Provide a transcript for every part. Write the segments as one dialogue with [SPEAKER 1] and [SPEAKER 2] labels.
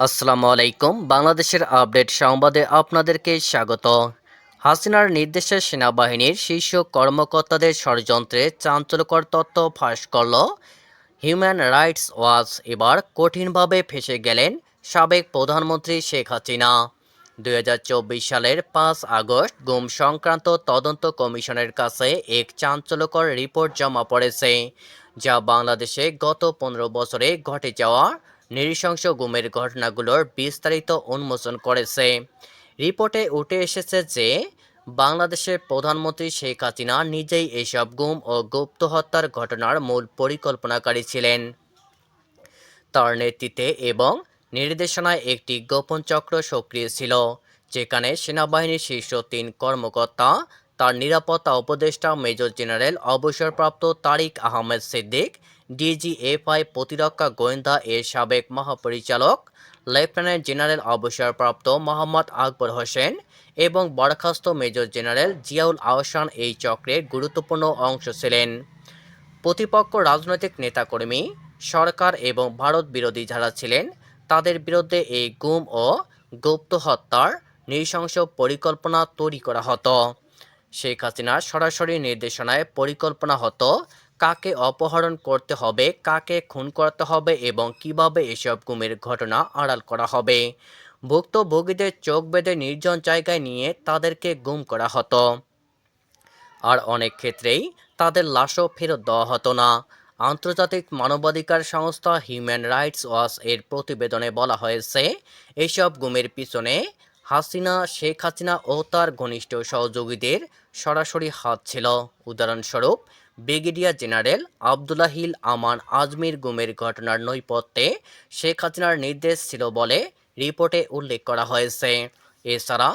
[SPEAKER 1] আসসালামু আলাইকুম। বাংলাদেশের আপডেট সংবাদে আপনাদেরকে স্বাগত। হাসিনার নির্দেশে সেনাবাহিনীর শীর্ষ কর্মকর্তাদের ষড়যন্ত্রে চাঞ্চল্যকর তথ্য ফাঁস করল। হিউম্যান রাইটস ওয়াচ এবার কঠিনভাবে ফেসে গেলেন সাবেক প্রধানমন্ত্রী শেখ হাসিনা। দু হাজার চব্বিশ সালের পাঁচ আগস্ট গুম সংক্রান্ত তদন্ত কমিশনের কাছে এক চাঞ্চল্যকর রিপোর্ট জমা পড়েছে, যা বাংলাদেশে গত পনেরো বছরে ঘটে যাওয়া নৃশংস গুমের ঘটনাগুলোর বিস্তারিত উন্মোচন করেছে। রিপোর্টে উঠে এসেছে যে, বাংলাদেশের প্রধানমন্ত্রী শেখ হাসিনা নিজেই এসব গুম ও গুপ্ত হত্যার ঘটনার মূল পরিকল্পনাকারী ছিলেন। তার নেতৃত্বে এবং নির্দেশনায় একটি গোপন চক্র সক্রিয় ছিল, যেখানে সেনাবাহিনীর শীর্ষ তিন কর্মকর্তা, তার নিরাপত্তা উপদেষ্টা মেজর জেনারেল অবসরপ্রাপ্ত তারিক আহমেদ সিদ্দিক ডিজিএফআই প্রতিরক্ষা গোয়েন্দা এর সাবেক মহাপরিচালক, লেফটেন্যান্ট জেনারেল অবসরপ্রাপ্ত মোহাম্মদ আকবর হোসেন এবং বরখাস্ত মেজর জেনারেল জিয়াউল আহসান এই চক্রের গুরুত্বপূর্ণ অংশ ছিলেন। প্রতিপক্ষ রাজনৈতিক নেতাকর্মী, সরকার এবং ভারত বিরোধী যারা ছিলেন, তাদের বিরুদ্ধে এই গুম ও গুপ্ত হত্যার নৃশংস পরিকল্পনা তৈরি করা হতো। শেখ হাসিনার সরাসরি নির্দেশনায় পরিকল্পনা হতো কাকে অপহরণ করতে হবে, কাকে খুন করতে হবে এবং কীভাবে এসব গুমের ঘটনা আড়াল করা হবে। ভুক্তভোগীদের চোখ বেঁধে নির্জন জায়গায় নিয়ে তাদেরকে গুম করা হতো। আর অনেক ক্ষেত্রেই তাদের লাশও ফেরত দেওয়া হতো না। আন্তর্জাতিক মানবাধিকার সংস্থা হিউম্যান রাইটস ওয়াচ এর প্রতিবেদনে বলা হয়েছে, এসব গুমের পিছনে হাসিনা, শেখ হাসিনা ও তার ঘনিষ্ঠ সহযোগীদের সরাসরি হাত ছিল। উদাহরণস্বরূপ ব্রিগেডিয়ার জেনারেল আবদুল্লাহিল আমান আজমির গুমের ঘটনার নৈপথ্যে শেখ হাসিনার নির্দেশ ছিল বলে রিপোর্টে উল্লেখ করা হয়েছে। এছাড়া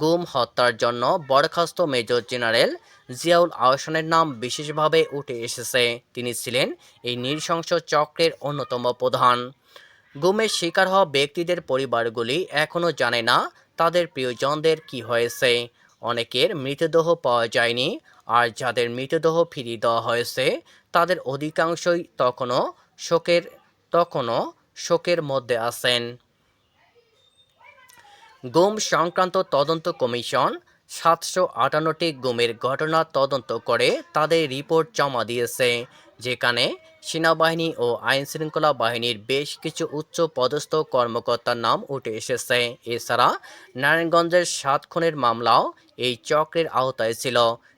[SPEAKER 1] গুম হত্যার জন্য বরখাস্ত মেজর জেনারেল জিয়াউল আহসানের নাম বিশেষভাবে উঠে এসেছে। তিনি ছিলেন এই নৃশংস চক্রের অন্যতম প্রধান। গুমের শিকার হওয়া ব্যক্তিদের পরিবারগুলি এখনও জানে না তাদের প্রিয়জনদের কি হয়েছে। অনেকের মৃতদেহ পাওয়া যায়নি। আর যাদের মৃতদেহ ফিরিয়ে দেওয়া হয়েছে, তাদের অধিকাংশই তখনও শোকের তখনও শোকের মধ্যে আছেন। গুম সংক্রান্ত তদন্ত কমিশন সাতশো আটান্নটি গুমের ঘটনা তদন্ত করে তাদের রিপোর্ট জমা দিয়েছে। যেখানে সেনাবাহিনী ও আইনশৃঙ্খলা বাহিনীর বেশ কিছু উচ্চ পদস্থ কর্মকর্তার নাম উঠে এসেছে। এছাড়া নারায়ণগঞ্জের সাত খুনের মামলাও এই চক্রের আওতায় ছিল,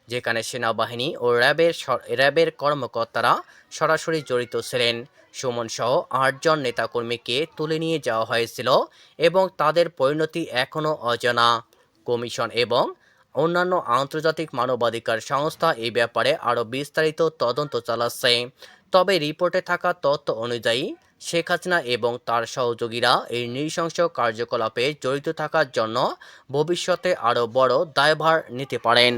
[SPEAKER 1] যেখানে সেনাবাহিনী ও র্যাবের র্যাবের কর্মকর্তারা সরাসরি জড়িত ছিলেন। সুমন সহ আটজন নেতাকর্মীকে তুলে নিয়ে যাওয়া হয়েছিল এবং তাদের পরিণতি এখনও অজানা। কমিশন এবং অন্যান্য আন্তর্জাতিক মানবাধিকার সংস্থা এই ব্যাপারে আরও বিস্তারিত তদন্ত চালাচ্ছে। তবে রিপোর্টে থাকা তথ্য অনুযায়ী, শেখ হাসিনা এবং তার সহযোগীরা এই নৃশংস কার্যকলাপে জড়িত থাকার জন্য ভবিষ্যতে আরও বড় দায়ভার নিতে পারেন।